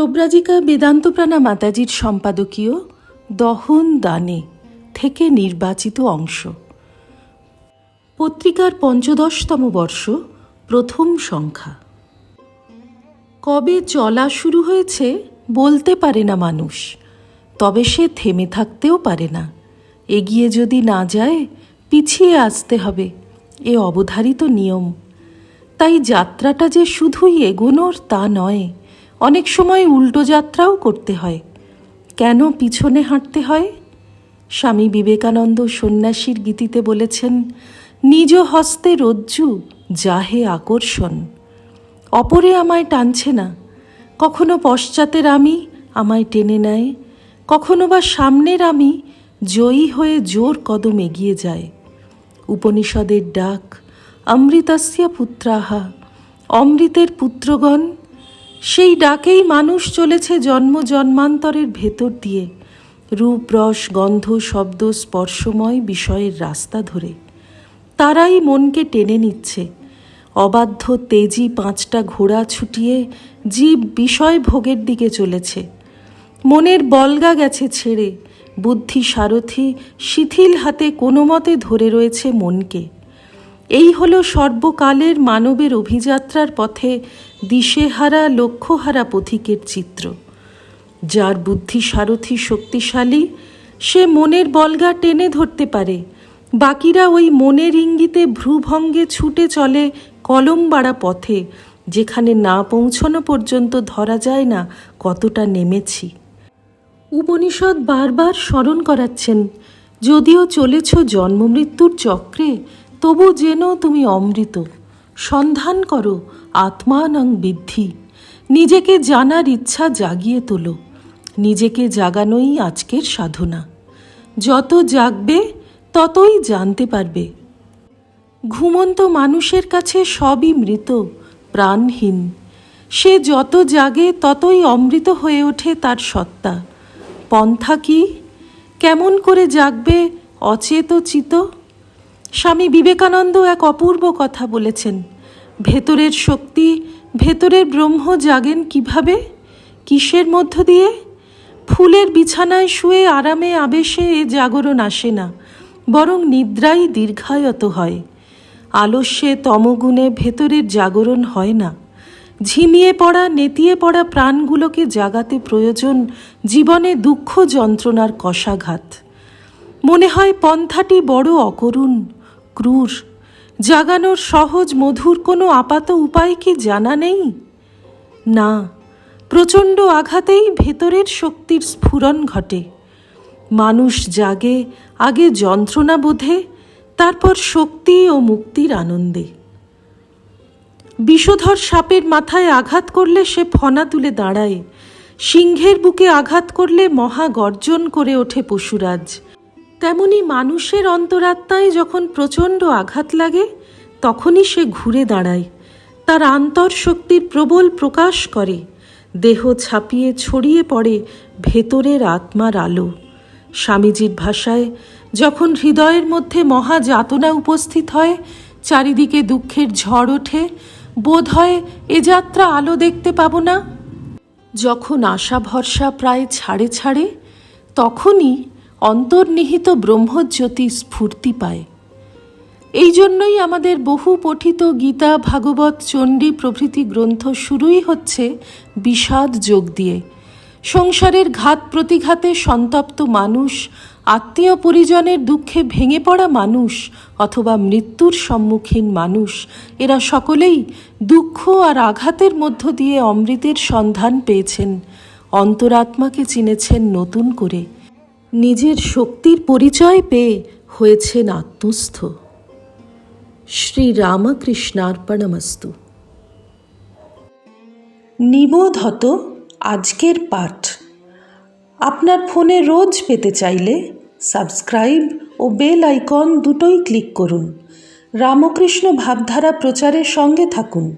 প্রব্রাজিকা বেদান্তপ্রাণা মাতাজির সম্পাদকীয় দহন দানে থেকে নির্বাচিত অংশ। পত্রিকার পঞ্চদশতম বর্ষ, প্রথম সংখ্যা। কবে চলা শুরু হয়েছে বলতে পারে না মানুষ, তবে সে থেমে থাকতেও পারে না। এগিয়ে যদি না যায়, পিছিয়ে আসতে হবে, এ অবধারিত নিয়ম। তাই যাত্রাটা যে শুধুই এগোনোর তা নয় অনেক সময় উল্টো যাত্রাও করতে হয়। কেন পিছনে হাঁটতে হয়? স্বামী বিবেকানন্দ সন্ন্যাসীর গীতিতে বলেছেন, নিজ হস্তে রজ্জু যাহে আকর্ষণ। অপরে আমায় টানছে না। কখনো পশ্চাতের আমি আমায় টেনে নেয়। কখনো বা সামনের আমি জয়ী হয়ে জোর কদম এগিয়ে যায়। উপনিষদের ডাক, অমৃতস্য পুত্রাহা, অমৃতের পুত্রগণ সেই ডাকেই মানুষ চলেছে জন্ম জন্মান্তরের ভেতর দিয়ে। রূপ, রস, গন্ধ, শব্দ, স্পর্শময় বিষয়ের রাস্তা ধরে। তারাই মনকে টেনে নিচ্ছে। অবাধ্য, তেজি পাঁচটা ঘোড়া ছুটিয়ে জীব বিষয় ভোগের দিকে চলেছে। মনের বলগা গেছে ছেড়ে। বুদ্ধি, সারথি, শিথিল হাতে কোনো মতে ধরে রয়েছে মনকে। এই হলো সর্বকালের মানবের অভিযাত্রার পথে দিশেহারা, লক্ষ্যহারা পথিকের চিত্র। যার বুদ্ধি সারথি শক্তিশালী, সে মনের বলগা টেনে ধরতে পারে। বাকিরা ওই মনের ইঙ্গিতে ভ্রুভঙ্গে ছুটে চলে কলম বাড়া পথে, যেখানে না পৌঁছানো পর্যন্ত ধরা যায় না কতটা নেমেছি। উপনিষদ বারবার স্মরণ করাচ্ছেন, যদিও চলেছ জন্মমৃত্যুর চক্রে তবু যেন তুমি অমৃত। সন্ধান করো, আত্মানং বৃদ্ধি। নিজেকে জানার ইচ্ছা জাগিয়ে তোলো। নিজেকে জাগানোই আজকের সাধনা। যত জাগবে, ততই জানতে পারবে। ঘুমন্ত মানুষের কাছে সবই মৃত, প্রাণহীন। সে যত জাগে, ততই অমৃত হয়ে ওঠে তার সত্তা। পন্থা কি? কেমন করে জাগবে অচেত চিত স্বামী বিবেকানন্দ এক অপূর্ব কথা বলেছেন, ভেতরের শক্তি, ভেতরের ব্রহ্ম জাগেন কীভাবে? কিসের মধ্য দিয়ে? ফুলের বিছানায় শুয়ে আরামে আবেশে এ জাগরণ আসে না, বরং নিদ্রাই দীর্ঘায়ত হয়। আলস্যে তমগুণে ভেতরের জাগরণ হয় না। ঝিমিয়ে পড়া, নেতিয়ে পড়া প্রাণগুলোকে জাগাতে প্রয়োজন জীবনে দুঃখ যন্ত্রণার কষাঘাত। মনে হয় পন্থাটি বড় অকরুণ ক্রূর। জাগানোর সহজ মধুর কোনো আপাত উপায় কি জানা নেই? না, প্রচণ্ড আঘাতেই ভেতরের শক্তির স্ফুরণ ঘটে। মানুষ জাগে, আগে যন্ত্রণা বোধে, তারপর শক্তি ও মুক্তির আনন্দে। বিষধর সাপের মাথায় আঘাত করলে সে ফনা তুলে দাঁড়ায়। সিংহের বুকে আঘাত করলে মহা গর্জন করে ওঠে পশুরাজ। তেমনি মানুষের অন্তরাত্মায় যখন প্রচণ্ড আঘাত লাগে, তখনই সে ঘুরে দাঁড়ায়। তার আন্তর শক্তির প্রবল প্রকাশ করে। দেহ ছাপিয়ে ছড়িয়ে পড়ে ভেতরের আত্মার আলো। স্বামীজির ভাষায় যখন হৃদয়ের মধ্যে মহা যাতনা উপস্থিত হয়, চারিদিকে দুঃখের ঝড় ওঠে, বোধ হয় এ যাত্রা আলো দেখতে পাবো না। যখন আশা ভরসা প্রায় ছাড়ে ছাড়ে, তখনই অন্তর্নিহিত ব্রহ্মজ্যোতি স্ফূর্তি পায়। এই জন্যই আমাদের বহু পঠিত গীতা, ভাগবত, চণ্ডী প্রভৃতি গ্রন্থ শুরুই হচ্ছে বিষাদ যোগ দিয়ে। সংসারের ঘাত প্রতিঘাতে সন্তপ্ত মানুষ, আত্মীয় পরিজনের দুঃখে ভেঙে পড়া মানুষ অথবা মৃত্যুর সম্মুখীন মানুষ, এরা সকলেই দুঃখ আর আঘাতের মধ্য দিয়ে অমৃতের সন্ধান পেয়েছেন, অন্তরাত্মাকে চিনেছেন নতুন করে। নিজের শক্তির পরিচয় পেয়ে হয়েছেন আত্মস্থ। শ্রী রামকৃষ্ণার্পণমস্তু নিবোধত আজকের পাঠ। আপনার ফোনে রোজ পেতে চাইলে সাবস্ক্রাইব ও বেল আইকন দুটোই ক্লিক করুন। রামকৃষ্ণ ভাবধারা প্রচারের সঙ্গে থাকুন।